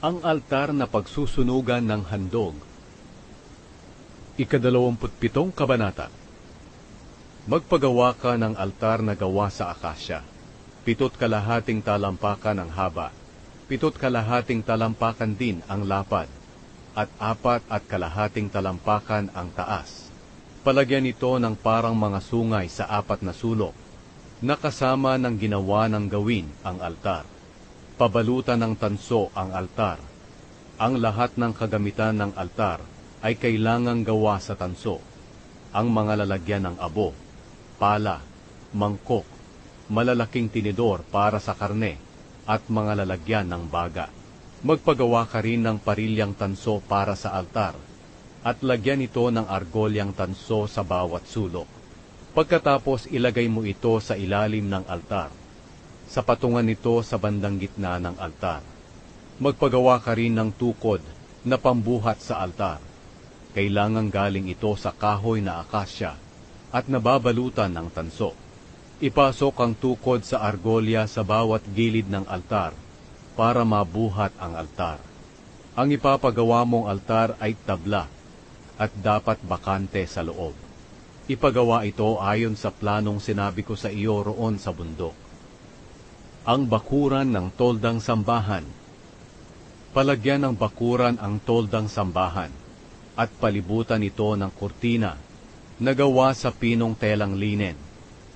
Ang altar na pagsusunugan ng handog. Ikadalawamputpitong kabanata. Magpagawa ka ng altar na gawa sa akasya. Pitot kalahating talampakan ang haba. Pitot kalahating talampakan din ang lapad. At apat at kalahating talampakan ang taas. Palagyan ito ng parang mga sungay sa apat na sulok. Nakasama ng ginawa ng gawin ang altar pabalutan ng tanso ang altar. Ang lahat ng kagamitan ng altar ay kailangang gawa sa tanso. Ang mga lalagyan ng abo, pala, mangkok, malalaking tinidor para sa karne, at mga lalagyan ng baga. Magpagawa ka rin ng parilyang tanso para sa altar, at lagyan ito ng argolyang tanso sa bawat sulok. Pagkatapos ilagay mo ito sa ilalim ng altar sa patungan nito sa bandang gitna ng altar. Magpagawa ka rin ng tukod na pambuhat sa altar. Kailangang galing ito sa kahoy na akasya at nababalutan ng tanso. Ipasok ang tukod sa argolya sa bawat gilid ng altar para mabuhat ang altar. Ang ipapagawa mong altar ay tabla at dapat bakante sa loob. Ipagawa ito ayon sa planong sinabi ko sa iyo roon sa bundok ang bakuran ng toldang sambahan. Palagyan ng bakuran ang toldang sambahan at palibutan ito ng kurtina na gawa sa pinong telang linen.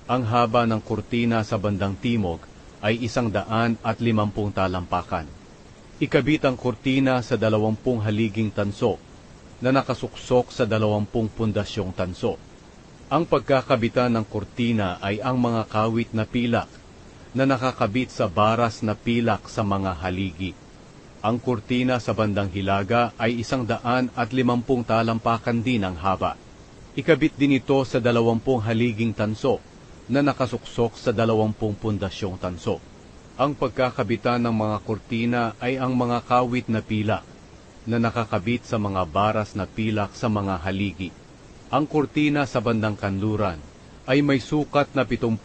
Ang haba ng kurtina sa bandang timog ay isang daan at limampung talampakan. Ikabit ang kurtina sa dalawampung haliging tanso na nakasuksok sa dalawampung pundasyong tanso. Ang pagkakabitan ng kurtina ay ang mga kawit na pilak na nakakabit sa baras na pilak sa mga haligi. Ang kurtina sa bandang hilaga ay isang daan at limampung talampakan din ang haba. Ikabit din ito sa dalawampung haliging tanso na nakasuksok sa dalawampung pundasyong tanso. Ang pagkakabitan ng mga kurtina ay ang mga kawit na pilak na nakakabit sa mga baras na pilak sa mga haligi. Ang kurtina sa bandang kanluran ay may sukat na 75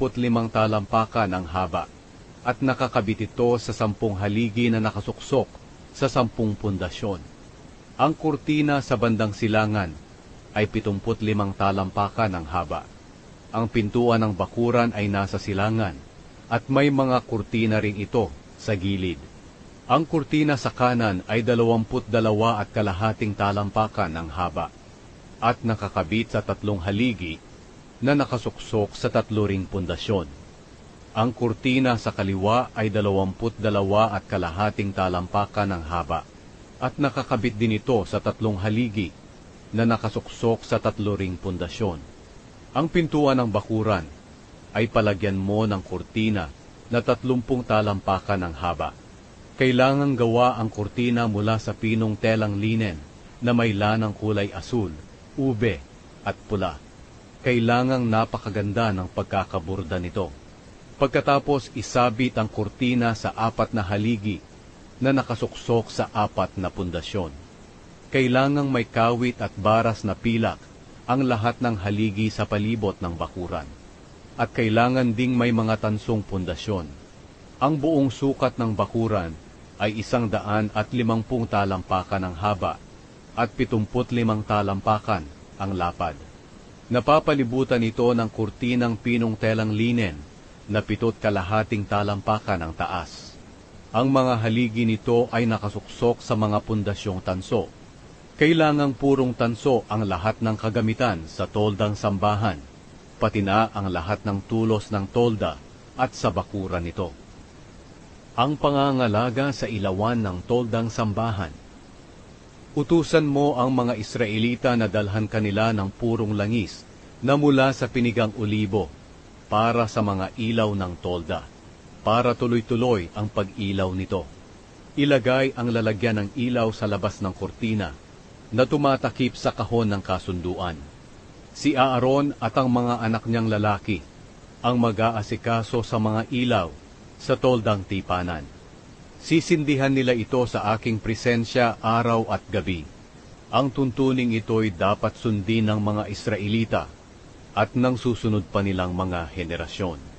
talampakan ang haba at nakakabit ito sa sampung haligi na nakasuksok sa sampung pundasyon. Ang kurtina sa bandang silangan ay 75 talampakan ang haba. Ang pintuan ng bakuran ay nasa silangan at may mga kurtina ring ito sa gilid. Ang kurtina sa kanan ay 22 at kalahating talampakan ang haba at nakakabit sa tatlong haligi na nakasuksok sa tatlo pundasyon. Ang kurtina sa kaliwa ay dalawamput dalawa at kalahating talampakan ng haba at nakakabit din ito sa tatlong haligi na nakasuksok sa tatlo pundasyon. Ang pintuan ng bakuran ay palagyan mo ng kurtina na tatlumpung talampakan ng haba. Kailangang gawa ang kurtina mula sa pinong telang linen na may lanang kulay asul, ube at pula kailangang napakaganda ng pagkakaburda nito. Pagkatapos isabit ang kurtina sa apat na haligi na nakasuksok sa apat na pundasyon. Kailangang may kawit at baras na pilak ang lahat ng haligi sa palibot ng bakuran. At kailangan ding may mga tansong pundasyon. Ang buong sukat ng bakuran ay isang daan at limangpung talampakan ang haba at pitumput limang talampakan ang lapad. Napapalibutan ito ng kurtinang pinong telang linen na pitot kalahating talampakan ang taas. Ang mga haligi nito ay nakasuksok sa mga pundasyong tanso. Kailangang purong tanso ang lahat ng kagamitan sa toldang sambahan, pati na ang lahat ng tulos ng tolda at sa bakuran nito. Ang pangangalaga sa ilawan ng toldang sambahan Utusan mo ang mga Israelita na dalhan kanila ng purong langis na mula sa pinigang ulibo para sa mga ilaw ng tolda, para tuloy-tuloy ang pag-ilaw nito. Ilagay ang lalagyan ng ilaw sa labas ng kortina na tumatakip sa kahon ng kasunduan. Si Aaron at ang mga anak niyang lalaki ang mag-aasikaso sa mga ilaw sa toldang tipanan Sisindihan nila ito sa aking presensya araw at gabi. Ang tuntuning ito'y dapat sundin ng mga Israelita at ng susunod pa nilang mga henerasyon.